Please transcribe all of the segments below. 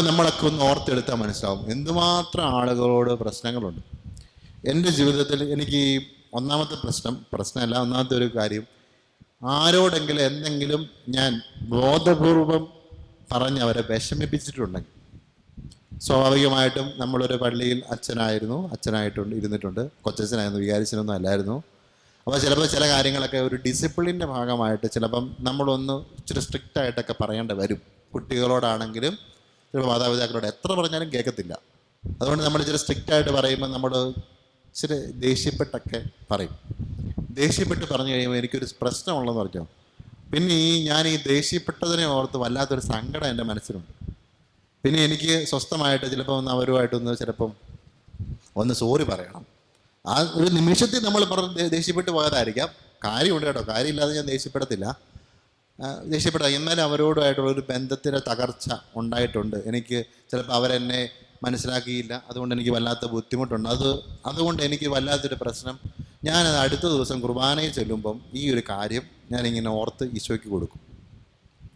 ചിലപ്പോൾ നമ്മളൊക്കെ ഒന്ന് ഓർത്തെടുത്താൽ മനസ്സിലാവും. എന്തുമാത്രം ആളുകളോട് പ്രശ്നങ്ങളുണ്ട്. എന്റെ ജീവിതത്തിൽ എനിക്ക് ഒന്നാമത്തെ പ്രശ്നം പ്രശ്നമല്ല ഒന്നാമത്തെ ഒരു കാര്യം. ആരോടെങ്കിലും എന്തെങ്കിലും ഞാൻ ബോധപൂർവം പറഞ്ഞ് അവരെ വിഷമിപ്പിച്ചിട്ടുണ്ടെങ്കിൽ സ്വാഭാവികമായിട്ടും നമ്മളൊരു പള്ളിയിൽ അച്ഛനായിരുന്നു അച്ഛനായിട്ടുണ്ട് ഇരുന്നിട്ടുണ്ട്. കൊച്ചച്ഛനായിരുന്നു വികാരിച്ചനൊന്നും അല്ലായിരുന്നു. അപ്പോൾ ചിലപ്പോൾ ചില കാര്യങ്ങളൊക്കെ ഒരു ഡിസിപ്ലിന്റെ ഭാഗമായിട്ട് ചിലപ്പം നമ്മളൊന്ന് ഇച്ചിരി സ്ട്രിക്റ്റ് ആയിട്ടൊക്കെ പറയേണ്ടി വരും. കുട്ടികളോടാണെങ്കിലും ചിലപ്പോൾ മാതാപിതാക്കളോട് എത്ര പറഞ്ഞാലും കേൾക്കത്തില്ല. അതുകൊണ്ട് നമ്മൾ ഇച്ചിരി സ്ട്രിക്റ്റ് ആയിട്ട് പറയുമ്പോൾ നമ്മൾ ഇച്ചിരി ദേഷ്യപ്പെട്ടൊക്കെ പറയും. ദേഷ്യപ്പെട്ട് പറഞ്ഞു കഴിയുമ്പോൾ എനിക്കൊരു പ്രശ്നമുള്ളതെന്ന് പറഞ്ഞോ? പിന്നെ ഈ ഞാൻ ഈ ദേഷ്യപ്പെട്ടതിനെ ഓർത്ത് വല്ലാത്തൊരു സങ്കടം എന്റെ മനസ്സിലുണ്ട്. പിന്നെ എനിക്ക് സ്വസ്ഥമായിട്ട് ചിലപ്പോൾ ഒന്ന് അവരുമായിട്ടൊന്ന് ചിലപ്പം ഒന്ന് സോറി പറയണം. ആ ഒരു നിമിഷത്തിൽ നമ്മൾ പറഞ്ഞ് ദേഷ്യപ്പെട്ട് പോയതായിരിക്കാം. കാര്യമുണ്ട് കേട്ടോ. കാര്യമില്ലാതെ ഞാൻ ദേഷ്യപ്പെടത്തില്ല. ആ, ദേഷ്യപ്പെടാം. എന്നാലും അവരോടുമായിട്ടുള്ള ഒരു ബന്ധത്തിന്റെ തകർച്ച ഉണ്ടായിട്ടുണ്ട്. എനിക്ക് ചിലപ്പോൾ അവരെന്നെ മനസ്സിലാക്കിയില്ല. അതുകൊണ്ട് എനിക്ക് വല്ലാത്ത ബുദ്ധിമുട്ടുണ്ട്. അത് അതുകൊണ്ട് എനിക്ക് വല്ലാത്തൊരു പ്രശ്നം. ഞാനത് അടുത്ത ദിവസം കുർബാനയിൽ ചെല്ലുമ്പം ഈ ഒരു കാര്യം ഞാനിങ്ങനെ ഓർത്ത് ഈശോയ്ക്ക് കൊടുക്കും.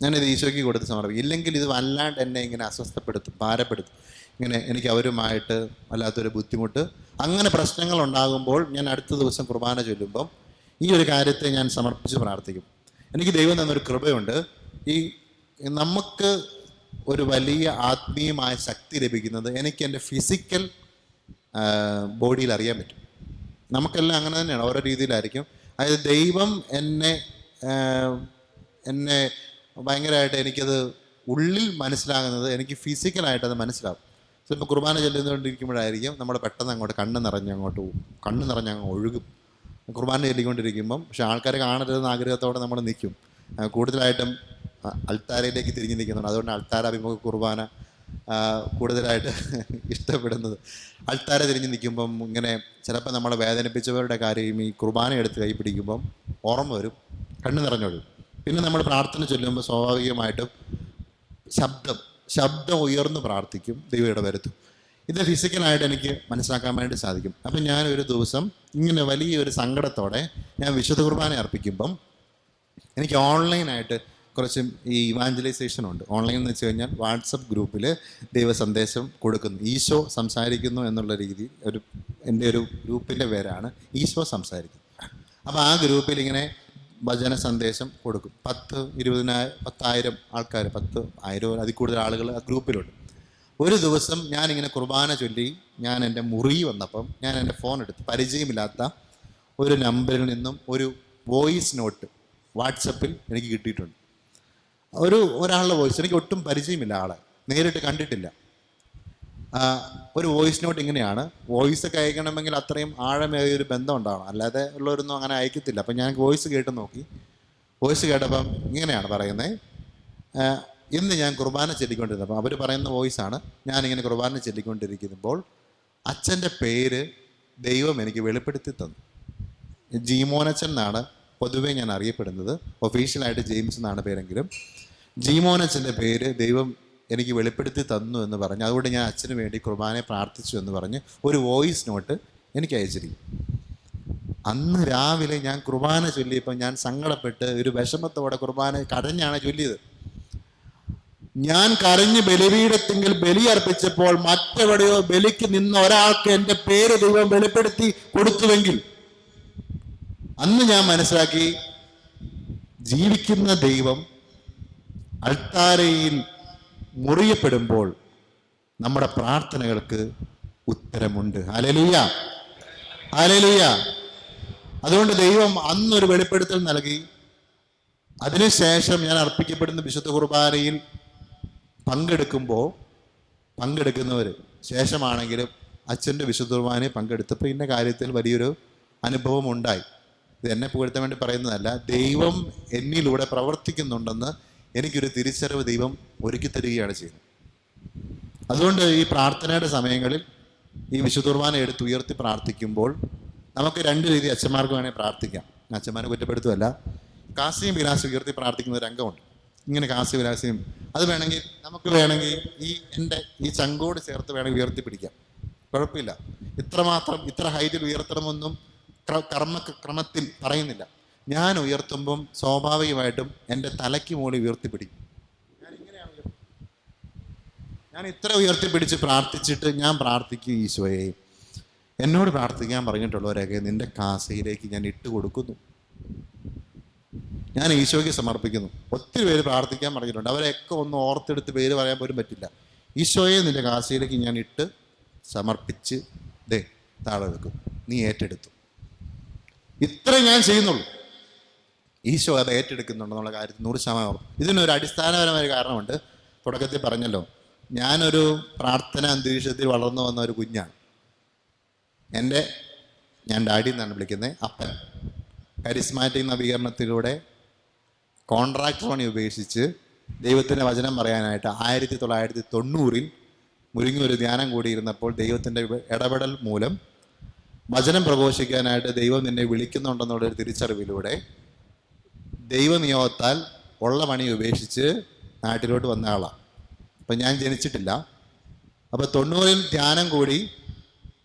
ഞാനിത് ഈശോയ്ക്ക് കൊടുത്ത് സമർപ്പിക്കും. ഇല്ലെങ്കിൽ ഇത് വല്ലാണ്ട് എന്നെ ഇങ്ങനെ അസ്വസ്ഥപ്പെടുത്തും ഭാരപ്പെടുത്തും. ഇങ്ങനെ എനിക്ക് അവരുമായിട്ട് വല്ലാത്തൊരു ബുദ്ധിമുട്ട്. അങ്ങനെ പ്രശ്നങ്ങൾ ഉണ്ടാകുമ്പോൾ ഞാൻ അടുത്ത ദിവസം കുർബാന ചൊല്ലുമ്പം ഈ ഒരു കാര്യത്തെ ഞാൻ സമർപ്പിച്ച് പ്രാർത്ഥിക്കും. എനിക്ക് ദൈവം തന്നൊരു കൃപയുണ്ട്. ഈ നമുക്ക് ഒരു വലിയ ആത്മീയമായ ശക്തി ലഭിക്കുന്നത് എനിക്ക് എന്റെ ഫിസിക്കൽ ബോഡിയിൽ അറിയാൻ പറ്റും. നമുക്കെല്ലാം അങ്ങനെ തന്നെയാണ് ഓരോ രീതിയിലായിരിക്കും. അതായത് ദൈവം എന്നെ എന്നെ ഭയങ്കരമായിട്ട് എനിക്കത് ഉള്ളിൽ മനസ്സിലാകുന്നത് എനിക്ക് ഫിസിക്കലായിട്ട് അത് മനസ്സിലാവും ചിലപ്പോൾ കുർബാന ചെല്ലുന്നുകൊണ്ടിരിക്കുമ്പോഴായിരിക്കും നമ്മൾ പെട്ടെന്ന് അങ്ങോട്ട് കണ്ണ് നിറഞ്ഞ് അങ്ങോട്ട് പോകും കണ്ണ് നിറഞ്ഞ് അങ്ങ് ഒഴുകും. കുർബാന ചൊല്ലിക്കൊണ്ടിരിക്കുമ്പം പക്ഷെ ആൾക്കാരെ കാണരുതെന്ന ആഗ്രഹത്തോടെ നമ്മൾ നിൽക്കും. കൂടുതലായിട്ടും അൾത്താരയിലേക്ക് തിരിഞ്ഞു നിൽക്കുന്നുണ്ട് അതുകൊണ്ട് അൾത്താര അഭിമുഖ കുർബാന കൂടുതലായിട്ട് ഇഷ്ടപ്പെടുന്നത്. അൾത്താര തിരിഞ്ഞ് നിൽക്കുമ്പം ഇങ്ങനെ ചിലപ്പോൾ നമ്മളെ വേദനിപ്പിച്ചവരുടെ കാര്യം ഈ കുർബാന എടുത്ത് കൈ പിടിക്കുമ്പം ഓർമ്മ വരും കണ്ണു നിറഞ്ഞൊഴും പിന്നെ നമ്മൾ പ്രാർത്ഥന ചൊല്ലുമ്പോൾ സ്വാഭാവികമായിട്ടും ശബ്ദം ശബ്ദം ഉയർന്ന് പ്രാർത്ഥിക്കും ദൈവയുടെ ഇടവരുത്തും. ഇത് ഫിസിക്കലായിട്ട് എനിക്ക് മനസ്സിലാക്കാൻ വേണ്ടി സാധിക്കും. അപ്പം ഞാൻ ഒരു ദിവസം ഇങ്ങനെ വലിയൊരു സങ്കടത്തോടെ ഞാൻ വിശുദ്ധ കുർബാന അർപ്പിക്കുമ്പം എനിക്ക് ഓൺലൈനായിട്ട് കുറച്ച് ഈ ഇവാഞ്ചലൈസേഷൻ ഉണ്ട്. ഓൺലൈൻ എന്ന് വെച്ച് കഴിഞ്ഞാൽ വാട്സപ്പ് ഗ്രൂപ്പിൽ ദൈവ സന്ദേശം കൊടുക്കുന്നു. ഈശോ സംസാരിക്കുന്നു എന്നുള്ള രീതി ഒരു എന്റെ ഒരു ഗ്രൂപ്പിന്റെ പേരാണ് ഈശോ സംസാരിക്കുന്നു. അപ്പോൾ ആ ഗ്രൂപ്പിൽ ഇങ്ങനെ ഭജന സന്ദേശം കൊടുക്കും. പത്ത് ഇരുപതിനായിരം പത്തായിരം ആൾക്കാർ പത്ത് ആയിരം അതിൽ കൂടുതൽ ആളുകൾ ആ ഗ്രൂപ്പിലുണ്ട്. ഒരു ദിവസം ഞാനിങ്ങനെ കുർബാന ചൊല്ലി ഞാൻ എന്റെ മുറി വന്നപ്പം ഞാൻ എന്റെ ഫോൺ എടുത്ത് പരിചയമില്ലാത്ത ഒരു നമ്പറിൽ നിന്നും ഒരു വോയിസ് നോട്ട് വാട്സപ്പിൽ എനിക്ക് കിട്ടിയിട്ടുണ്ട്. ഒരു ഒരാളുടെ വോയിസ് എനിക്ക് ഒട്ടും പരിചയമില്ല ആളെ നേരിട്ട് കണ്ടിട്ടില്ല. ഒരു വോയിസ് നോട്ട് ഇങ്ങനെയാണ്. വോയിസ് ഒക്കെ അയക്കണമെങ്കിൽ അത്രയും ആഴമേറിയ ഒരു ബന്ധം ഉണ്ടാവണം. അല്ലാതെ ഉള്ളവരൊന്നും അങ്ങനെ അയക്കത്തില്ല. അപ്പം ഞാൻ വോയിസ് കേട്ട് നോക്കി. വോയിസ് കേട്ടപ്പം ഇങ്ങനെയാണ് പറയുന്നത്. ഇന്ന് ഞാൻ കുർബാന ചൊല്ലിക്കൊണ്ടിരുന്നത് അപ്പം അവർ പറയുന്ന വോയിസാണ് ഞാനിങ്ങനെ കുർബാന ചൊല്ലിക്കൊണ്ടിരിക്കുമ്പോൾ അച്ഛന്റെ പേര് ദൈവം എനിക്ക് വെളിപ്പെടുത്തി തന്നു. ജീമോനച്ചൻ എന്നാണ് പൊതുവേ ഞാൻ അറിയപ്പെടുന്നത്. ഒഫീഷ്യലായിട്ട് ജെയിംസ് എന്നാണ് പേരെങ്കിലും. ജീമോനച്ചന്റെ പേര് ദൈവം എനിക്ക് വെളിപ്പെടുത്തി തന്നു എന്ന് പറഞ്ഞ് അതുകൊണ്ട് ഞാൻ അച്ഛന് വേണ്ടി കുർബാനയെ പ്രാർത്ഥിച്ചു എന്ന് പറഞ്ഞ് ഒരു വോയിസ് നോട്ട് എനിക്ക് അയച്ചിരിക്കും അന്ന് രാവിലെ ഞാൻ കുർബാന ചൊല്ലിയപ്പോൾ ഞാൻ സങ്കടപ്പെട്ട് ഒരു വിഷമത്തോടെ കുർബാന കടഞ്ഞാണ് ചൊല്ലിയത്. ഞാൻ കരഞ്ഞ് ബലിപീഠത്തെങ്കിൽ ബലി അർപ്പിച്ചപ്പോൾ മറ്റെവിടെയോ ബലിക്ക് നിന്ന ഒരാൾക്ക് എന്റെ പേര് ദൈവം വെളിപ്പെടുത്തി കൊടുത്തുവെങ്കിൽ. അന്ന് ഞാൻ മനസ്സിലാക്കി ജീവിക്കുന്ന ദൈവം അൾത്താരയിൽ മുറിയപ്പെടുമ്പോൾ നമ്മുടെ പ്രാർത്ഥനകൾക്ക് ഉത്തരമുണ്ട്. അലലിയ അലലിയ അതുകൊണ്ട് ദൈവം അന്നൊരു വെളിപ്പെടുത്തൽ നൽകി. അതിനുശേഷം ഞാൻ അർപ്പിക്കപ്പെടുന്ന വിശുദ്ധ കുർബാനയിൽ പങ്കെടുക്കുമ്പോൾ പങ്കെടുക്കുന്നവർ ശേഷമാണെങ്കിലും അച്ഛന്റെ വിശുദ്ധ കുർബാനയിൽ പങ്കെടുത്തപ്പോൾ ഇന്ന കാര്യത്തിൽ വലിയൊരു അനുഭവം ഉണ്ടായി ഇത് എന്നെ പുകഴ്ത്താൻ വേണ്ടി പറയുന്നതല്ല ദൈവം എന്നിലൂടെ പ്രവർത്തിക്കുന്നുണ്ടെന്ന് എനിക്കൊരു തിരിച്ചറിവ് ദൈവം ഒരുക്കി തരികയാണ് ചെയ്യുന്നത്. അതുകൊണ്ട് ഈ പ്രാർത്ഥനയുടെ സമയങ്ങളിൽ ഈ വിശുദ്ധ കുർബാന എടുത്ത് ഉയർത്തി പ്രാർത്ഥിക്കുമ്പോൾ നമുക്ക് രണ്ട് രീതി അച്ഛന്മാർക്ക് വേണേൽ പ്രാർത്ഥിക്കാം. അച്ഛന്മാരെ കുറ്റപ്പെടുത്തുമല്ല കാസിയും വിലാസം ഉയർത്തി പ്രാർത്ഥിക്കുന്ന രംഗമുണ്ട് ഇങ്ങനെ കാസി വിലാസിയും അത് വേണമെങ്കിൽ നമുക്ക് വേണമെങ്കിൽ ഈ എന്റെ ഈ ചങ്കോട് ചേർത്ത് വേണമെങ്കിൽ ഉയർത്തിപ്പിടിക്കാം. കുഴപ്പമില്ല. ഇത്രമാത്രം ഇത്ര ഹൈറ്റിൽ ഉയർത്തണമെന്നും കർമ്മ ക്രമത്തിൽ പറയുന്നില്ല. ഞാൻ ഉയർത്തുമ്പം സ്വാഭാവികമായിട്ടും എന്റെ തലയ്ക്ക് മുകളിൽ ഉയർത്തിപ്പിടിക്കും. ഞാൻ ഇത്ര ഉയർത്തിപ്പിടിച്ച് പ്രാർത്ഥിച്ചിട്ട് ഞാൻ പ്രാർത്ഥിക്കും ഈശോയെ. എന്നോട് പ്രാർത്ഥിക്കാൻ പറഞ്ഞിട്ടുള്ളവരെയൊക്കെ നിന്റെ കാസയിലേക്ക് ഞാൻ ഇട്ട് കൊടുക്കുന്നു. ഞാൻ ഈശോയ്ക്ക് സമർപ്പിക്കുന്നു. ഒത്തിരി പേര് പ്രാർത്ഥിക്കാൻ പറഞ്ഞിട്ടുണ്ട് അവരെയൊക്കെ ഒന്ന് ഓർത്തെടുത്ത് പേര് പറയാൻ പോലും പറ്റില്ല. ഈശോയെ നിന്റെ കാശിയിലേക്ക് ഞാൻ ഇട്ട് സമർപ്പിച്ച് ദേ താഴെ വെക്കും. നീ ഏറ്റെടുത്തു. ഇത്ര ഞാൻ ചെയ്യുന്നുള്ളൂ. ഈശോ അത് ഏറ്റെടുക്കുന്നുണ്ടെന്നുള്ള കാര്യത്തിൽ നൂറ് ശതമാനം ഉറപ്പ്. ഇതിനൊരു അടിസ്ഥാനപരമായ കാരണമുണ്ട്. തുടക്കത്തിൽ പറഞ്ഞല്ലോ ഞാനൊരു പ്രാർത്ഥന അന്തരീക്ഷത്തിൽ വളർന്നു വന്ന ഒരു കുഞ്ഞാണ്. എന്റെ ഞാൻ ഡാഡി എന്നാണ് വിളിക്കുന്നത് അപ്പൻ. കരിസ്മാറ്റിക് നവീകരണത്തിലൂടെ കോൺട്രാക്ട് പണി ഉപേക്ഷിച്ച് ദൈവത്തിന്റെ വചനം പറയാനായിട്ട് ആയിരത്തി തൊള്ളായിരത്തി തൊണ്ണൂറിൽ മുരിങ്ങൊരു ധ്യാനം കൂടിയിരുന്നപ്പോൾ ദൈവത്തിന്റെ ഇടപെടൽ മൂലം വചനം പ്രഘോഷിക്കാനായിട്ട് ദൈവം നിന്നെ വിളിക്കുന്നുണ്ടെന്നുള്ളൊരു തിരിച്ചറിവിലൂടെ ദൈവനിയോഗത്താൽ ഉള്ള പണി ഉപേക്ഷിച്ച് നാട്ടിലോട്ട് വന്ന ആളാണ് അപ്പം ഞാൻ ജനിച്ചിട്ടില്ല. അപ്പോൾ തൊണ്ണൂറിൽ ധ്യാനം കൂടി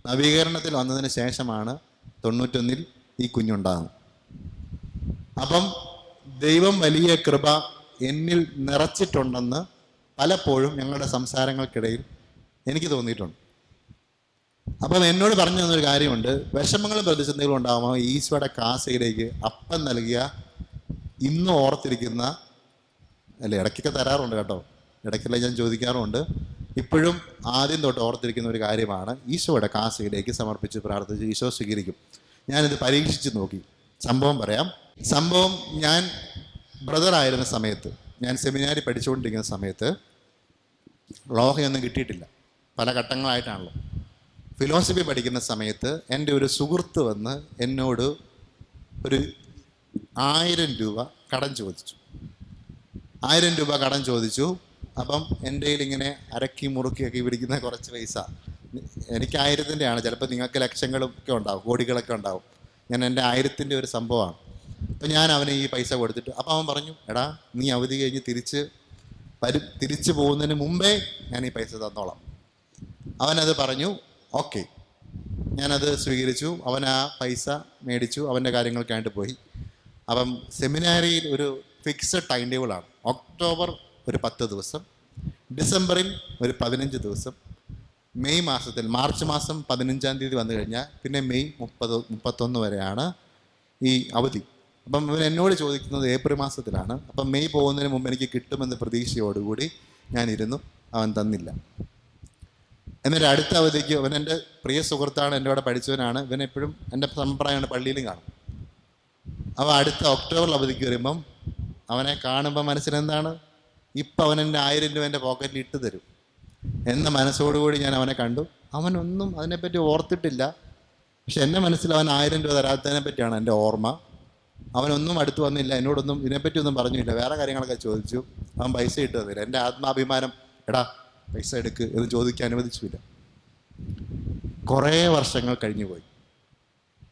നവീകരണത്തിൽ വന്നതിന് ശേഷമാണ് തൊണ്ണൂറ്റൊന്നിൽ ഈ കുഞ്ഞുണ്ടാകുന്നത്. അപ്പം ദൈവം വലിയ കൃപ എന്നിൽ നിറച്ചിട്ടുണ്ടെന്ന് പലപ്പോഴും ഞങ്ങളുടെ സംസാരങ്ങൾക്കിടയിൽ എനിക്ക് തോന്നിയിട്ടുണ്ട്. അപ്പം എന്നോട് പറഞ്ഞു തന്നൊരു കാര്യമുണ്ട്. വിഷമങ്ങളും പ്രതിസന്ധികളും ഉണ്ടാകുമ്പോൾ ഈശോയുടെ കാസയിലേക്ക് അപ്പം നൽകിയ ഇന്ന് ഓർത്തിരിക്കുന്ന അല്ല ഇടയ്ക്കൊക്കെ തരാറുണ്ട് കേട്ടോ. ഇടയ്ക്കെല്ലാം ഞാൻ ചോദിക്കാറുമുണ്ട്. ഇപ്പോഴും ആദ്യം തൊട്ട് ഓർത്തിരിക്കുന്ന ഒരു കാര്യമാണ് ഈശോയുടെ കാസയിലേക്ക് സമർപ്പിച്ച് പ്രാർത്ഥിച്ച് ഈശോ സ്വീകരിക്കും. ഞാനിത് പരീക്ഷിച്ച് നോക്കി. സംഭവം പറയാം. സംഭവം ഞാൻ ബ്രദറായിരുന്ന സമയത്ത് ഞാൻ സെമിനാരി പഠിച്ചുകൊണ്ടിരിക്കുന്ന സമയത്ത് ലോഹയൊന്നും കിട്ടിയിട്ടില്ല. പല ഘട്ടങ്ങളായിട്ടാണല്ലോ. ഫിലോസഫി പഠിക്കുന്ന സമയത്ത് എന്റെ ഒരു സുഹൃത്ത് വന്ന് എന്നോട് ഒരു ആയിരം രൂപ കടം ചോദിച്ചു. ആയിരം രൂപ കടം ചോദിച്ചു. അപ്പം എന്റെ കയ്യിൽ ഇങ്ങനെ അരക്കി മുറുക്കിയൊക്കെ പിടിക്കുന്ന കുറച്ച് പൈസ. എനിക്ക് ആയിരത്തിന്റെ ചിലപ്പോൾ നിങ്ങൾക്ക് ലക്ഷങ്ങളും ഒക്കെ ഉണ്ടാവും കോടികളൊക്കെ ഉണ്ടാവും. ഞാൻ എന്റെ ആയിരത്തിന്റെ ഒരു സംഭവമാണ്. അപ്പം ഞാൻ അവന് ഈ പൈസ കൊടുത്തിട്ട് അപ്പം അവൻ പറഞ്ഞു എടാ നീ അവധി കഴിഞ്ഞ് തിരിച്ച് വരും തിരിച്ചു പോകുന്നതിന് മുമ്പേ ഞാൻ ഈ പൈസ തന്നോളാം. അവനത് പറഞ്ഞു ഓക്കെ. ഞാനത് സ്വീകരിച്ചു അവൻ ആ പൈസ മേടിച്ചു അവന്റെ കാര്യങ്ങൾക്കായിട്ട് പോയി. അപ്പം സെമിനാരിയിൽ ഒരു ഫിക്സഡ് ടൈം ടേബിളാണ് ഒക്ടോബർ ഒരു പത്ത് ദിവസം ഡിസംബറിൽ ഒരു പതിനഞ്ച് ദിവസം മെയ് മാസത്തിൽ മാർച്ച് മാസം പതിനഞ്ചാം തീയതി വന്നു കഴിഞ്ഞാൽ പിന്നെ മെയ് മുപ്പത് മുപ്പത്തൊന്ന് വരെയാണ് ഈ അവധി. അപ്പം ഇവൻ എന്നോട് ചോദിക്കുന്നത് ഏപ്രിൽ മാസത്തിലാണ്. അപ്പം മെയ് പോകുന്നതിന് മുമ്പ് എനിക്ക് കിട്ടുമെന്ന പ്രതീക്ഷയോടുകൂടി ഞാനിരുന്നു. അവൻ തന്നില്ല. എന്നിട്ട് അടുത്ത അവധിക്ക് അവൻ എന്റെ പ്രിയ സുഹൃത്താണ് എന്റെ കൂടെ പഠിച്ചവനാണ്. ഇവൻ എപ്പോഴും എന്റെ സമ്പ്രദായമാണ് പള്ളിയിലും കാണും. അപ്പോൾ അടുത്ത ഒക്ടോബർ അവധിക്ക് വരുമ്പം അവനെ കാണുമ്പോൾ മനസ്സിലെന്താണ്? ഇപ്പം അവൻ എന്റെ ആയിരം രൂപ എന്റെ പോക്കറ്റിൽ ഇട്ട് തരും. എന്ന മനസ്സോടുകൂടി ഞാൻ അവനെ കണ്ടു. അവനൊന്നും അതിനെപ്പറ്റി ഓർത്തിട്ടില്ല. പക്ഷെ എന്റെ മനസ്സിൽ അവൻ ആയിരം രൂപ തരാത്തതിനെ പറ്റിയാണ് എന്റെ ഓർമ്മ. അവനൊന്നും അടുത്ത് വന്നില്ല എന്നോടൊന്നും ഇതിനെപ്പറ്റി ഒന്നും പറഞ്ഞില്ല. വേറെ കാര്യങ്ങളൊക്കെ ചോദിച്ചു. അവൻ പൈസ ഇട്ട് തന്നില്ല എന്റെ ആത്മാഭിമാനം എടാ പൈസ എടുക്ക് എന്ന് ചോദിക്കാൻ അനുവദിച്ചില്ല. കുറേ വർഷങ്ങൾ കഴിഞ്ഞു പോയി.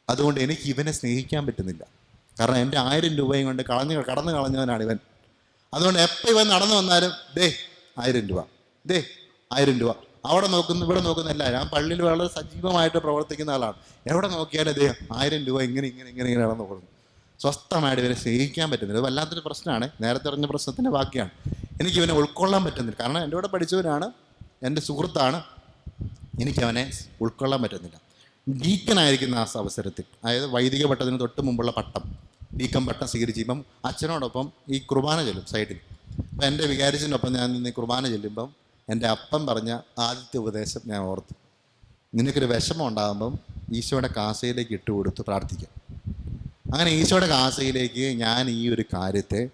അതുകൊണ്ട് എനിക്ക് ഇവനെ സ്നേഹിക്കാൻ പറ്റുന്നില്ല. കാരണം എന്റെ ആയിരം രൂപയും കൊണ്ട് കളഞ്ഞു കടന്നു കളഞ്ഞവനാണ് ഇവൻ. അതുകൊണ്ട് എപ്പോൾ ഇവൻ നടന്നു വന്നാലും ദേ ആയിരം രൂപ. ദേ ആയിരം രൂപ. അവിടെ നോക്കുന്നു ഇവിടെ നോക്കുന്ന എല്ലാവരും ഞാൻ പള്ളിയിൽ വളരെ സജീവമായിട്ട് പ്രവർത്തിക്കുന്ന ആളാണ്. എവിടെ നോക്കിയാലും ദേ ആയിരം രൂപ ഇങ്ങനെ ഇങ്ങനെ ഇങ്ങനെ ഇങ്ങനെ നടന്നു കൊടുക്കും സ്വസ്ഥമായിട്ട് ഇവരെ സ്നേഹിക്കാൻ പറ്റുന്നില്ല. അത് വല്ലാത്തൊരു പ്രശ്നമാണ്. നേരത്തെ പറഞ്ഞ പ്രശ്നത്തിന്റെ ബാക്കിയാണ്. എനിക്ക് ഇവനെ ഉൾക്കൊള്ളാൻ പറ്റുന്നില്ല. കാരണം എന്റെ കൂടെ പഠിച്ചവനാണ് എന്റെ സുഹൃത്താണ്. എനിക്കവനെ ഉൾക്കൊള്ളാൻ പറ്റുന്നില്ല. ഡീക്കനായിരിക്കുന്ന ആ അവസരത്തിൽ അതായത് വൈദിക പട്ടത്തിന് തൊട്ട് മുമ്പുള്ള പട്ടം ഡീക്കൻ പട്ടം സ്വീകരിച്ചുമ്പം അച്ഛനോടൊപ്പം ഈ കുർബാന ചൊല്ലും സൈഡിൽ. അപ്പം എന്റെ വികാരിച്ചിനൊപ്പം ഞാൻ നിന്ന് കുർബാന ചൊല്ലുമ്പം എന്റെ അപ്പം പറഞ്ഞ ആദ്യത്തെ ഉപദേശം ഞാൻ ഓർത്തു. നിനക്കൊരു വിഷമം ഉണ്ടാകുമ്പം ഈശോയുടെ കാസയിലേക്ക് ഇട്ട് കൊടുത്ത് പ്രാർത്ഥിക്കാം. അങ്ങനെ ഈശോയുടെ കാസയിലേക്ക് ഞാൻ ഈ ഒരു കാര്യത്തെ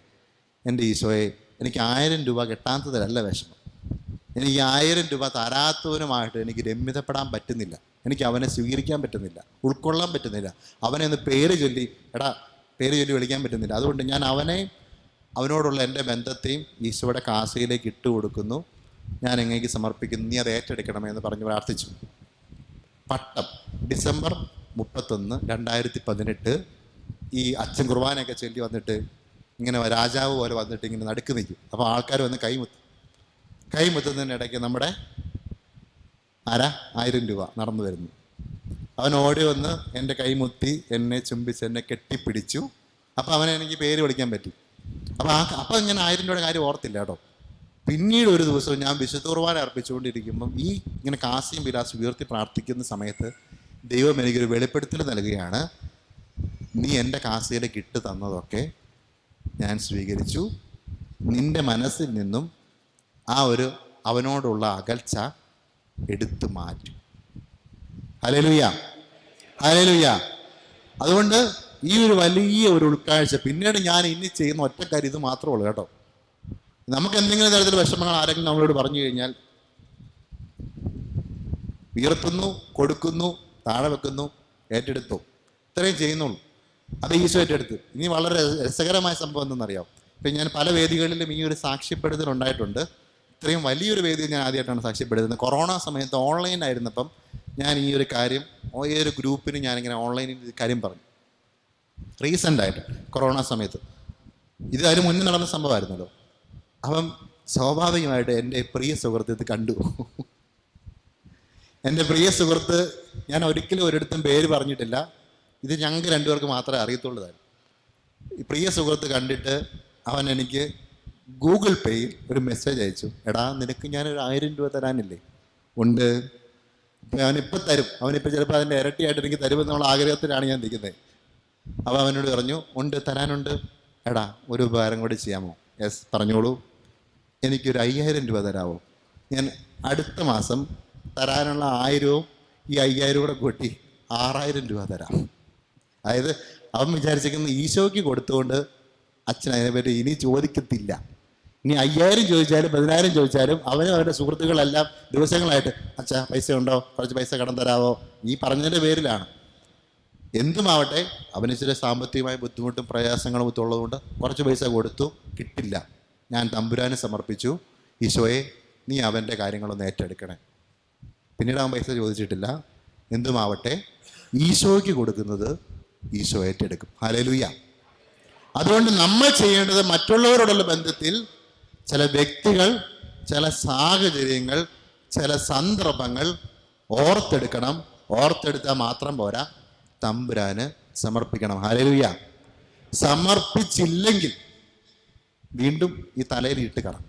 എന്റെ ഈശോയെ എനിക്ക് ആയിരം രൂപ കിട്ടാത്തതിലല്ല വിഷമം. എനിക്ക് ആയിരം രൂപ തരാത്തവനുമായിട്ട് എനിക്ക് രമ്യതപ്പെടാൻ പറ്റുന്നില്ല. എനിക്ക് അവനെ സ്വീകരിക്കാൻ പറ്റുന്നില്ല. ഉൾക്കൊള്ളാൻ പറ്റുന്നില്ല. അവനെ ഒന്ന് പേര് ചൊല്ലി എടാ പേര് ചൊല്ലി വിളിക്കാൻ പറ്റുന്നില്ല. അതുകൊണ്ട് ഞാൻ അവനെ അവനോടുള്ള എന്റെ ബന്ധത്തെയും ഈശോയുടെ കാസയിലേക്ക് ഇട്ട് കൊടുക്കുന്നു. ഞാൻ എങ്ങേക്ക് സമർപ്പിക്കുന്നു. നീ അത് ഏറ്റെടുക്കണമേ എന്ന് പറഞ്ഞ് പ്രാർത്ഥിച്ചു. പട്ടം ഡിസംബർ മുപ്പത്തൊന്ന് രണ്ടായിരത്തി പതിനെട്ട്. ഈ അച്ഛൻ കുർബാനയൊക്കെ ചൊല്ലി വന്നിട്ട് ഇങ്ങനെ രാജാവ് പോലെ വന്നിട്ട് ഇങ്ങനെ നടുക്ക് നിൽക്കും. അപ്പോൾ ആൾക്കാർ വന്ന് കൈമുത്തും. കൈമുത്തുന്നതിനിടയ്ക്ക് നമ്മുടെ ആരാ ആയിരം രൂപ നടന്നു വരുന്നു. അവൻ ഓടി വന്ന് എന്റെ കൈമുത്തി എന്നെ ചുംബിച്ച് എന്നെ കെട്ടിപ്പിടിച്ചു. അപ്പോൾ അവനെ എനിക്ക് പേര് വിളിക്കാൻ പറ്റി. അപ്പോൾ ആ അപ്പോൾ ഇങ്ങനെ ആയിരം രൂപയുടെ കാര്യം ഓർത്തില്ല കേട്ടോ. പിന്നീട് ഒരു ദിവസം ഞാൻ വിശുദ്ധ കുർബാന അർപ്പിച്ചുകൊണ്ടിരിക്കുമ്പം ഈ ഇങ്ങനെ കാസിയും വിലാസം ഉയർത്തി പ്രാർത്ഥിക്കുന്ന സമയത്ത് ദൈവം എനിക്കൊരു വെളിപ്പെടുത്തൽ നൽകുകയാണ്. നീ എന്റെ കാസിയുടെ കിട്ട് തന്നതൊക്കെ ഞാൻ സ്വീകരിച്ചു. നിന്റെ മനസ്സിൽ നിന്നും ആ ഒരു അവനോടുള്ള അകൽച്ച എടുത്തു മാറ്റും. ഹലലുയ്യ ഹലലുയ്യ അതുകൊണ്ട് ഈ ഒരു വലിയ ഒരു ഉൾക്കാഴ്ച പിന്നീട് ഞാൻ ഇനി ചെയ്യുന്ന ഒറ്റ കാര്യം ഇത് മാത്രമേ ഉള്ളൂ കേട്ടോ. നമുക്ക് എന്തെങ്കിലും തരത്തിൽ വിഷമങ്ങൾ ആരെങ്കിലും നമ്മളോട് പറഞ്ഞു കഴിഞ്ഞാൽ ഉയർത്തുന്നു കൊടുക്കുന്നു താഴെ വെക്കുന്നു ഏറ്റെടുത്തു. ഇത്രയും ചെയ്യുന്നുള്ളൂ. അത് ഈശോ ഏറ്റെടുത്ത്. ഇനി വളരെ രസകരമായ സംഭവം എന്തെന്നറിയാം ഇപ്പം ഞാൻ പല വേദികളിലും ഈ ഒരു സാക്ഷ്യപ്പെടുത്തൽ ഉണ്ടായിട്ടുണ്ട്. ഇത്രയും വലിയൊരു വേദി ഞാൻ ആദ്യമായിട്ടാണ് സാക്ഷ്യപ്പെടുത്തുന്നത്. കൊറോണ സമയത്ത് ഓൺലൈൻ ആയിരുന്നപ്പം ഞാൻ ഈ ഒരു കാര്യം ഈ ഒരു ഗ്രൂപ്പിന് ഞാനിങ്ങനെ ഓൺലൈനിൽ കാര്യം പറഞ്ഞു. റീസെന്റ് ആയിട്ട് കൊറോണ സമയത്ത്. ഇത് അതിന് മുന്നേ നടന്ന സംഭവമായിരുന്നല്ലോ. അപ്പം സ്വാഭാവികമായിട്ട് എന്റെ പ്രിയ സുഹൃത്ത് ഇത് കണ്ടു. എന്റെ പ്രിയ സുഹൃത്ത് ഞാൻ ഒരിക്കലും ഒരിടത്തും പേര് പറഞ്ഞിട്ടില്ല. ഇത് ഞങ്ങൾക്ക് രണ്ടുപേർക്ക് മാത്രമേ അറിയത്തുള്ളതായിരുന്നു പ്രിയ സുഹൃത്ത് കണ്ടിട്ട് അവൻ എനിക്ക് ഗൂഗിൾ പേയിൽ ഒരു മെസ്സേജ് അയച്ചു. എടാ നിനക്ക് ഞാനൊരു ആയിരം രൂപ തരാനില്ലേ? ഉണ്ട്. അവനിപ്പോൾ തരും. അവനിപ്പോൾ ചിലപ്പോൾ അതിന്റെ ഇരട്ടിയായിട്ട് എനിക്ക് നമ്മൾ ആഗ്രഹത്തിലാണ് ഞാൻ നിൽക്കുന്നത്. അപ്പോൾ അവനോട് പറഞ്ഞു ഉണ്ട് തരാനുണ്ട്. എടാ ഒരു ഉപകാരം കൂടി ചെയ്യാമോ? യെസ് പറഞ്ഞോളൂ. എനിക്കൊരു അയ്യായിരം രൂപ തരാമോ ഞാൻ അടുത്ത മാസം തരാനുള്ള ആയിരവും ഈ അയ്യായിരം കൂടെ കൂട്ടി ആറായിരം രൂപ തരാം. അതായത് അവൻ വിചാരിച്ചിരിക്കുന്ന ഈശോയ്ക്ക് കൊടുത്തുകൊണ്ട് അച്ഛൻ അതിനെപ്പറ്റി ഇനി ചോദിക്കത്തില്ല. ഇനി അയ്യായിരം ചോദിച്ചാലും പതിനായിരം ചോദിച്ചാലും അവനും അവന്റെ സുഹൃത്തുക്കളെല്ലാം ദിവസങ്ങളായിട്ട് അച്ഛാ പൈസ ഉണ്ടോ? കുറച്ച് പൈസ കടം തരാവോ? ഈ പറഞ്ഞതിന്റെ പേരിലാണ്. എന്തുമാവട്ടെ അവന് ചില സാമ്പത്തികമായ ബുദ്ധിമുട്ടും പ്രയാസങ്ങളും ഉള്ളതുകൊണ്ട് കുറച്ച് പൈസ കൊടുത്തു കിട്ടില്ല. ഞാൻ തമ്പുരാനെ സമർപ്പിച്ചു. ഈശോയെ നീ അവന്റെ കാര്യങ്ങളൊന്ന് ഏറ്റെടുക്കണേ. പിന്നീട് അവൻ പൈസ ചോദിച്ചിട്ടില്ല. എന്തുമാവട്ടെ ഈശോയ്ക്ക് കൊടുക്കുന്നത് ഈശോ ഏറ്റെടുക്കും. ഹലലുയ്യ അതുകൊണ്ട് നമ്മൾ ചെയ്യേണ്ടത് മറ്റുള്ളവരോടുള്ള ബന്ധത്തിൽ ചില വ്യക്തികൾ ചില സാഹചര്യങ്ങൾ ചില സന്ദർഭങ്ങൾ ഓർത്തെടുക്കണം. ഓർത്തെടുത്താൽ മാത്രം പോരാ തമ്പുരാന് സമർപ്പിക്കണം. ഹലലുയ്യ സമർപ്പിച്ചില്ലെങ്കിൽ വീണ്ടും ഈ തലയിൽ ഇട്ട് കടം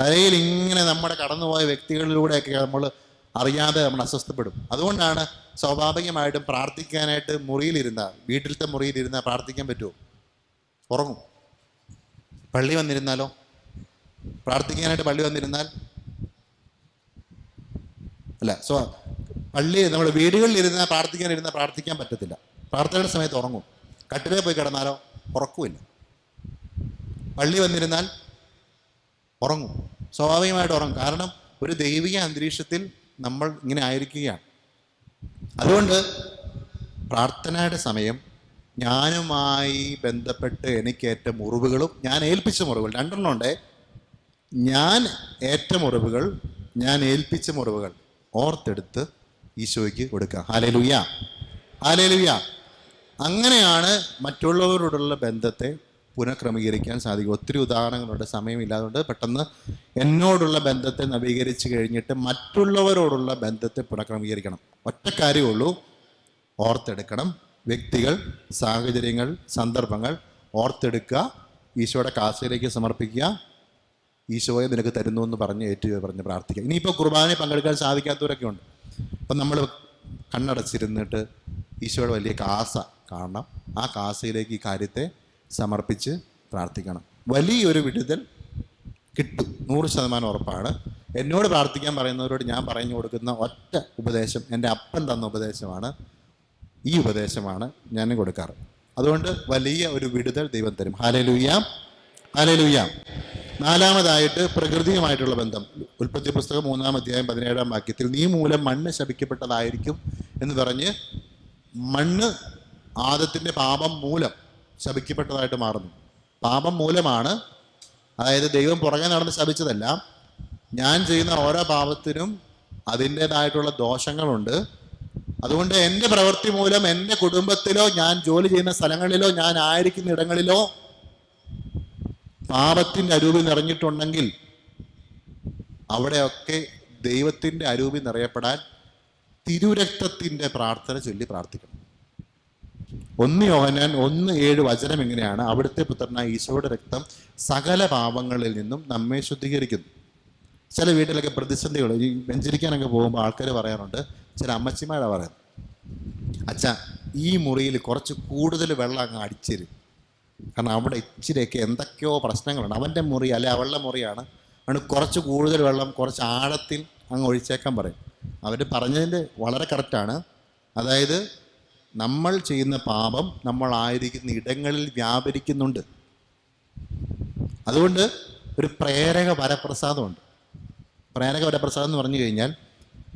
തലയിൽ ഇങ്ങനെ നമ്മുടെ കടന്നുപോയ വ്യക്തികളിലൂടെയൊക്കെ നമ്മൾ അറിയാതെ നമ്മൾ അസ്വസ്ഥപ്പെടും. അതുകൊണ്ടാണ് സ്വാഭാവികമായിട്ടും പ്രാർത്ഥിക്കാനായിട്ട് മുറിയിലിരുന്ന വീട്ടിലത്തെ മുറിയിലിരുന്ന പ്രാർത്ഥിക്കാൻ പറ്റുമോ? ഉറങ്ങും. പള്ളി വന്നിരുന്നാലോ? പ്രാർത്ഥിക്കാനായിട്ട് പള്ളി വന്നിരുന്നാൽ? അല്ല സോ പള്ളി നമ്മൾ വീടുകളിൽ ഇരുന്ന പ്രാർത്ഥിക്കാൻ ഇരുന്നാൽ പ്രാർത്ഥിക്കാൻ പറ്റത്തില്ല. പ്രാർത്ഥനയുടെ സമയത്ത് ഉറങ്ങും. കട്ടിലേ പോയി കിടന്നാലോ? ഉറക്കുമില്ല. പള്ളി വന്നിരുന്നാൽ? ഉറങ്ങും. സ്വാഭാവികമായിട്ട് ഉറങ്ങും. കാരണം ഒരു ദൈവിക അന്തരീക്ഷത്തിൽ നമ്മൾ ഇങ്ങനെ ആയിരിക്കുകയാണ്. അതുകൊണ്ട് പ്രാർത്ഥനയുടെ സമയം ഞാനുമായി ബന്ധപ്പെട്ട് എനിക്കേറ്റ മുറിവുകളും ഞാൻ ഏൽപ്പിച്ച മുറിവുകൾ രണ്ടെണ്ണം ഉണ്ടേ. ഞാൻ ഏറ്റ മുറിവുകൾ ഞാൻ ഏൽപ്പിച്ച മുറിവുകൾ ഓർത്തെടുത്ത് ഈശോയ്ക്ക് കൊടുക്കുക ഹാലേലുയ്യ ഹാലേലുയ്യ അങ്ങനെയാണ് മറ്റുള്ളവരോടുള്ള ബന്ധത്തെ പുനഃക്രമീകരിക്കാൻ സാധിക്കും. ഒത്തിരി ഉദാഹരണങ്ങളുണ്ട്. സമയമില്ലാതുകൊണ്ട് പെട്ടെന്ന് എന്നോടുള്ള ബന്ധത്തെ നവീകരിച്ച് കഴിഞ്ഞിട്ട് മറ്റുള്ളവരോടുള്ള ബന്ധത്തെ പുനഃക്രമീകരിക്കണം. ഒറ്റ കാര്യമുള്ളൂ. ഓർത്തെടുക്കണം. വ്യക്തികൾ സാഹചര്യങ്ങൾ സന്ദർഭങ്ങൾ ഓർത്തെടുക്കുക. ഈശോയുടെ കാശയിലേക്ക് സമർപ്പിക്കുക. ഈശോയെ നിനക്ക് തരുന്നു എന്ന് പറഞ്ഞ് ഏറ്റു പറഞ്ഞ് പ്രാർത്ഥിക്കുക. ഇനിയിപ്പോൾ കുർബാനയെ പങ്കെടുക്കാൻ സാധിക്കാത്തവരൊക്കെ ഉണ്ട്. അപ്പം നമ്മൾ കണ്ണടച്ചിരുന്നിട്ട് ഈശോയുടെ വലിയ കാസ കാണണം. ആ കാസയിലേക്ക് ഈ കാര്യത്തെ സമർപ്പിച്ച് പ്രാർത്ഥിക്കണം. വലിയൊരു വിടുതൽ കിട്ടും. നൂറ് ശതമാനം ഉറപ്പാണ്. എന്നോട് പ്രാർത്ഥിക്കാൻ പറയുന്നവരോട് ഞാൻ പറഞ്ഞു കൊടുക്കുന്ന ഒറ്റ ഉപദേശം എന്റെ അപ്പൻ തന്ന ഉപദേശമാണ്. ഈ ഉപദേശമാണ് ഞാൻ കൊടുക്കാറ്. അതുകൊണ്ട് വലിയ ഒരു വിടുതൽ ദൈവം തരും. ഹാലലുയാം ഹാലലുയാം നാലാമതായിട്ട് പ്രകൃതിയുമായിട്ടുള്ള ബന്ധം. ഉൽപ്പത്തി പുസ്തകം മൂന്നാം അധ്യായം പതിനേഴാം വാക്യത്തിൽ നീ മൂലം മണ്ണ് ശപിക്കപ്പെട്ടതായിരിക്കും എന്ന് പറഞ്ഞ് മണ്ണ് ആദത്തിന്റെ പാപം മൂലം ശപിക്കപ്പെട്ടതായിട്ട് മാറുന്നു. പാപം മൂലമാണ് അതായത് ദൈവം പുറകെ നടന്ന് ശപിച്ചതല്ല ഞാൻ ചെയ്യുന്ന ഓരോ പാപത്തിനും അതിന്റെതായിട്ടുള്ള ദോഷങ്ങളുണ്ട്. അതുകൊണ്ട് എന്റെ പ്രവൃത്തി മൂലം എന്റെ കുടുംബത്തിലോ ഞാൻ ജോലി ചെയ്യുന്ന സ്ഥലങ്ങളിലോ ഞാൻ ആയിരിക്കുന്ന ഇടങ്ങളിലോ പാപത്തിന്റെ അരൂപി നിറഞ്ഞിട്ടുണ്ടെങ്കിൽ അവിടെയൊക്കെ ദൈവത്തിന്റെ അരൂപി നിറയപ്പെടാൻ തിരുരക്തത്തിന്റെ പ്രാർത്ഥന ചൊല്ലി പ്രാർത്ഥിക്കണം. ഒന്ന് യോഹനാൻ ഒന്ന് ഏഴ് വചനം എങ്ങനെയാണ് അവിടുത്തെ പുത്രനായ ഈശോയുടെ രക്തം സകല പാപങ്ങളിൽ നിന്നും നമ്മെ ശുദ്ധീകരിക്കുന്നു. ചില വീട്ടിലൊക്കെ പ്രതിസന്ധികൾ ഈ വെഞ്ചരിക്കാനൊക്കെ പോകുമ്പോൾ ആൾക്കാർ പറയാറുണ്ട് ചില അമ്മച്ചിമാരാണ് പറയുന്നത് അച്ഛ ഈ മുറിയിൽ കുറച്ച് കൂടുതൽ വെള്ളം അങ്ങ് അടിച്ചിരും. കാരണം അവിടെ ഇച്ചിരിയൊക്കെ എന്തൊക്കെയോ പ്രശ്നങ്ങളുണ്ട്. അവന്റെ മുറി അല്ലെ അവളുടെ മുറിയാണ്. അവന് കുറച്ച് കൂടുതൽ വെള്ളം കുറച്ച് ആഴത്തിൽ അങ്ങ് ഒഴിച്ചേക്കാൻ പറയും. അവർ പറഞ്ഞതിന്റെ വളരെ കറക്റ്റാണ് അതായത് നമ്മൾ ചെയ്യുന്ന പാപം നമ്മൾ ആയിരിക്കുന്ന ഇടങ്ങളിൽ വ്യാപരിക്കുന്നുണ്ട്. അതുകൊണ്ട് ഒരു പ്രേരക വരപ്രസാദമുണ്ട്. പ്രേരക വരപ്രസാദം എന്ന് പറഞ്ഞു കഴിഞ്ഞാൽ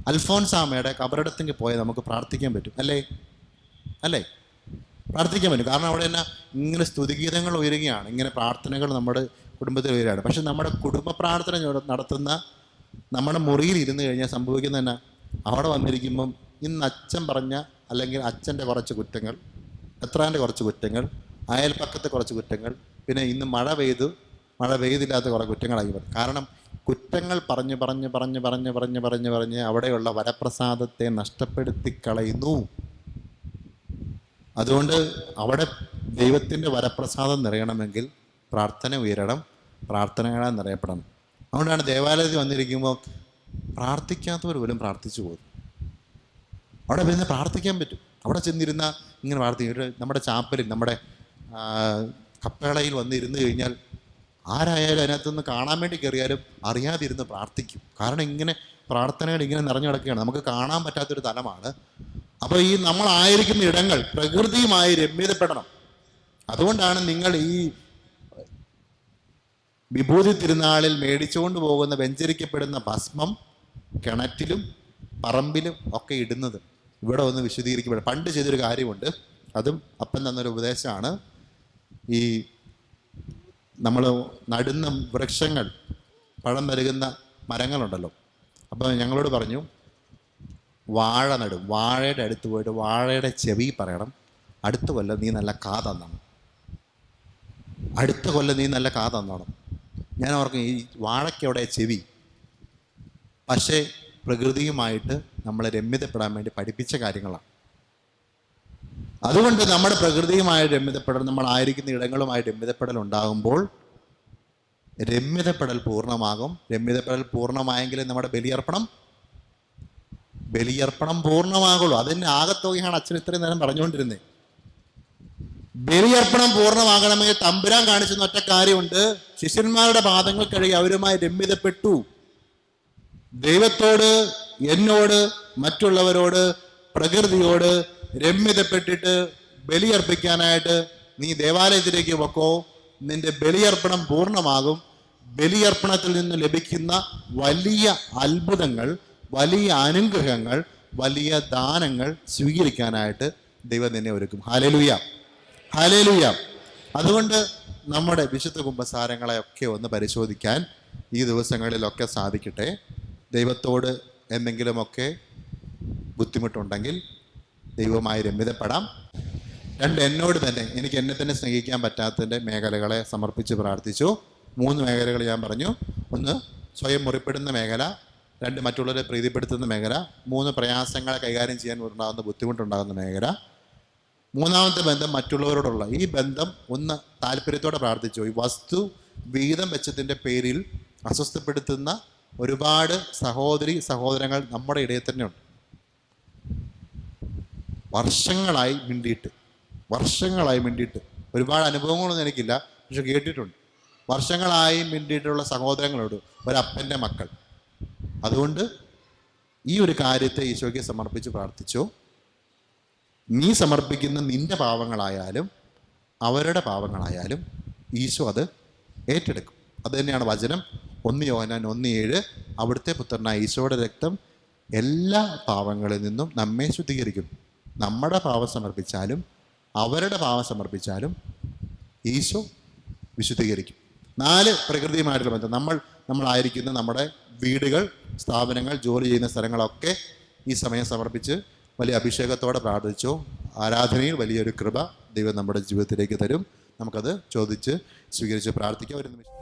അൽഫോൻസാമയുടെ കബറിടത്തേക്ക് പോയാൽ നമുക്ക് പ്രാർത്ഥിക്കാൻ പറ്റും. അല്ലേ? അല്ലേ? പ്രാർത്ഥിക്കാൻ പറ്റും. കാരണം അവിടെ തന്നെ ഇങ്ങനെ സ്തുതിഗീതങ്ങൾ ഉയരുകയാണ്. ഇങ്ങനെ പ്രാർത്ഥനകൾ നമ്മുടെ കുടുംബത്തിൽ ഉയരുകയാണ്. പക്ഷെ നമ്മുടെ കുടുംബ പ്രാർത്ഥന നടത്തുന്ന നമ്മുടെ മുറിയിൽ ഇരുന്ന് കഴിഞ്ഞാൽ സംഭവിക്കുന്ന തന്നെ അവിടെ വന്നിരിക്കുമ്പം ഇന്ന് അച്ഛൻ പറഞ്ഞ അല്ലെങ്കിൽ അച്ഛന്റെ കുറച്ച് കുറ്റങ്ങൾ എത്രാന്റെ കുറച്ച് കുറ്റങ്ങൾ അയൽപ്പക്കത്തെ കുറച്ച് കുറ്റങ്ങൾ പിന്നെ ഇന്ന് മഴ പെയ്തു മഴ പെയ്തില്ലാത്ത കുറേ കുറ്റങ്ങളായി വരും കാരണം കുറ്റങ്ങൾ പറഞ്ഞ് പറഞ്ഞ് പറഞ്ഞ് പറഞ്ഞ് പറഞ്ഞ് പറഞ്ഞ് പറഞ്ഞ് അവിടെയുള്ള വരപ്രസാദത്തെ നഷ്ടപ്പെടുത്തി കളയുന്നു. അതുകൊണ്ട് അവിടെ ദൈവത്തിന്റെ വരപ്രസാദം നിറയണമെങ്കിൽ പ്രാർത്ഥന ഉയരണം പ്രാർത്ഥനകളാൽ നിറയപ്പെടണം. അതുകൊണ്ടാണ് ദേവാലയത്തിൽ വന്നിരിക്കുമ്പോൾ പ്രാർത്ഥിക്കാത്തവർ പോലും പ്രാർത്ഥിച്ചു പോകും അവിടെ പിന്നെ പ്രാർത്ഥിക്കാൻ പറ്റും. അവിടെ ചെന്നിരുന്ന ഇങ്ങനെ പ്രാർത്ഥിക്കും. നമ്മുടെ ചാപ്പലിൽ നമ്മുടെ കപ്പേളയിൽ വന്നിരുന്നു കഴിഞ്ഞാൽ ആരായാലും അതിനകത്തുനിന്ന് കാണാൻ വേണ്ടി കയറിയാലും അറിയാതിരുന്ന് പ്രാർത്ഥിക്കും. കാരണം ഇങ്ങനെ പ്രാർത്ഥനകൾ ഇങ്ങനെ നിറഞ്ഞു കിടക്കുകയാണ്. നമുക്ക് കാണാൻ പറ്റാത്തൊരു തലമാണ്. അപ്പോൾ ഈ നമ്മളായിരിക്കുന്ന ഇടങ്ങൾ പ്രകൃതിയുമായി രമ്യതപ്പെടണം. അതുകൊണ്ടാണ് നിങ്ങൾ ഈ വിഭൂതി തിരുനാളിൽ മേടിച്ചുകൊണ്ട് പോകുന്ന വെഞ്ചരിക്കപ്പെടുന്ന ഭസ്മം കിണറ്റിലും പറമ്പിലും ഒക്കെ ഇടുന്നത്. ഇവിടെ ഒന്ന് വിശദീകരിക്കപ്പെടും പണ്ട് ചെയ്തൊരു കാര്യമുണ്ട്. അതും അപ്പൻ തന്നൊരു ഉപദേശമാണ്. ഈ നമ്മൾ നടുന്ന വൃക്ഷങ്ങൾ പഴം നൽകുന്ന മരങ്ങളുണ്ടല്ലോ. അപ്പോൾ ഞങ്ങളോട് പറഞ്ഞു വാഴ നടും. വാഴയുടെ അടുത്ത് പോയിട്ട് വാഴയുടെ ചെവി പറയണം. അടുത്ത കൊല്ലം നീ നല്ല കാ തന്നണം. അടുത്ത കൊല്ലം നീ നല്ല കാ തന്നോണം. ഞാൻ ഓർക്കും ഈ വാഴയ്ക്കവിടെ ചെവി. പക്ഷേ പ്രകൃതിയുമായിട്ട് നമ്മളെ രമ്യതപ്പെടാൻ വേണ്ടി പഠിപ്പിച്ച കാര്യങ്ങളാണ്. അതുകൊണ്ട് നമ്മുടെ പ്രകൃതിയുമായി രമ്യതപ്പെടൽ നമ്മൾ ആയിരിക്കുന്ന ഇടങ്ങളുമായി രമ്യതപ്പെടൽ ഉണ്ടാകുമ്പോൾ രമ്യതപ്പെടൽ പൂർണമാകും. രമ്യതപ്പെടൽ പൂർണമായെങ്കിൽ നമ്മുടെ ബലിയർപ്പണം ബലിയർപ്പണം പൂർണമാകുള്ളൂ. അതിന്റെ ആകത്തുകയാണ് അച്ഛൻ ഇത്രയും നേരം പറഞ്ഞുകൊണ്ടിരുന്നത് ബലിയർപ്പണം പൂർണമാകണമെങ്കിൽ തമ്പുരാൻ കാണിച്ചെന്ന ഒറ്റ കാര്യമുണ്ട്. ശിഷ്യന്മാരുടെ പാദങ്ങൾ കഴുകി അവരുമായി രമ്യതപ്പെട്ടു. ദൈവത്തോട് എന്നോട് മറ്റുള്ളവരോട് പ്രകൃതിയോട് രമ്യതപ്പെട്ടിട്ട് ബലിയർപ്പിക്കാനായിട്ട് നീ ദേവാലയത്തിലേക്ക് വെക്കോ. നിന്റെ ബലിയർപ്പണം പൂർണമാകും. ബലിയർപ്പണത്തിൽ നിന്ന് ലഭിക്കുന്ന വലിയ അത്ഭുതങ്ങൾ വലിയ അനുഗ്രഹങ്ങൾ വലിയ ദാനങ്ങൾ സ്വീകരിക്കാനായിട്ട് ദൈവം നിന്നെ ഒരുക്കും. ഹാലലുയ ഹാലേലുയ അതുകൊണ്ട് നമ്മുടെ വിശുദ്ധ കുംഭസാരങ്ങളെയൊക്കെ ഒന്ന് പരിശോധിക്കാൻ ഈ ദിവസങ്ങളിലൊക്കെ സാധിക്കട്ടെ. ദൈവത്തോട് എന്തെങ്കിലുമൊക്കെ ബുദ്ധിമുട്ടുണ്ടെങ്കിൽ ദൈവമായി രമ്യതപ്പെടാം. രണ്ട് എന്നോട് തന്നെ എനിക്ക് എന്നെ തന്നെ സ്നേഹിക്കാൻ പറ്റാത്തതിന്റെ മേഖലകളെ സമർപ്പിച്ച് പ്രാർത്ഥിച്ചു. മൂന്ന് മേഖലകൾ ഞാൻ പറഞ്ഞു. ഒന്ന് സ്വയം മുറിപ്പെടുന്ന മേഖല. രണ്ട് മറ്റുള്ളവരെ പ്രീതിപ്പെടുത്തുന്ന മേഖല. മൂന്ന് പ്രയാസങ്ങളെ കൈകാര്യം ചെയ്യാൻ ഉണ്ടാകുന്ന ബുദ്ധിമുട്ടുണ്ടാകുന്ന മേഖല. മൂന്നാമത്തെ ബന്ധം മറ്റുള്ളവരോടുള്ള. ഈ ബന്ധം ഒന്ന് താല്പര്യത്തോടെ പ്രാർത്ഥിച്ചു. ഈ വസ്തു വീതം വെച്ചതിന്റെ പേരിൽ അസ്വസ്ഥപ്പെടുത്തുന്ന ഒരുപാട് സഹോദരി സഹോദരങ്ങൾ നമ്മുടെ ഇടയിൽ തന്നെയുണ്ട്. വർഷങ്ങളായി മിണ്ടിയിട്ട് വർഷങ്ങളായി മിണ്ടിയിട്ട്. ഒരുപാട് അനുഭവങ്ങളൊന്നും എനിക്കില്ല പക്ഷെ കേട്ടിട്ടുണ്ട്. വർഷങ്ങളായി മിണ്ടിയിട്ടുള്ള സഹോദരങ്ങളോട് ഒരപ്പന്റെ മക്കൾ. അതുകൊണ്ട് ഈ ഒരു കാര്യത്തെ ഈശോയ്ക്ക് സമർപ്പിച്ച് പ്രാർത്ഥിച്ചു. നീ സമർപ്പിക്കുന്ന നിന്റെ പാവങ്ങളായാലും അവരുടെ പാവങ്ങളായാലും ഈശോ അത് ഏറ്റെടുക്കും. അത് തന്നെയാണ് വചനം. ഒന്ന് യോഹനാൻ ഒന്ന് ഏഴ് അവിടുത്തെ പുത്രനായ ഈശോയുടെ രക്തം എല്ലാ പാവങ്ങളിൽ നിന്നും നമ്മെ ശുദ്ധീകരിക്കും. നമ്മുടെ പാവം സമർപ്പിച്ചാലും അവരുടെ പാവം സമർപ്പിച്ചാലും ഈശോ വിശുദ്ധീകരിക്കും. നാല് പ്രകൃതിയുമായിട്ടുള്ള ബന്ധം. നമ്മൾ നമ്മളായിരിക്കുന്ന നമ്മുടെ വീടുകൾ സ്ഥാപനങ്ങൾ ജോലി ചെയ്യുന്ന സ്ഥലങ്ങളൊക്കെ ഈ സമയം സമർപ്പിച്ച് വലിയ അഭിഷേകത്തോടെ പ്രാർത്ഥിച്ചു. ആരാധനയിൽ വലിയൊരു കൃപ ദൈവം നമ്മുടെ ജീവിതത്തിലേക്ക് തരും. നമുക്കത് ചോദിച്ച് സ്വീകരിച്ച് പ്രാർത്ഥിക്കാം. ഒരു നിമിഷം.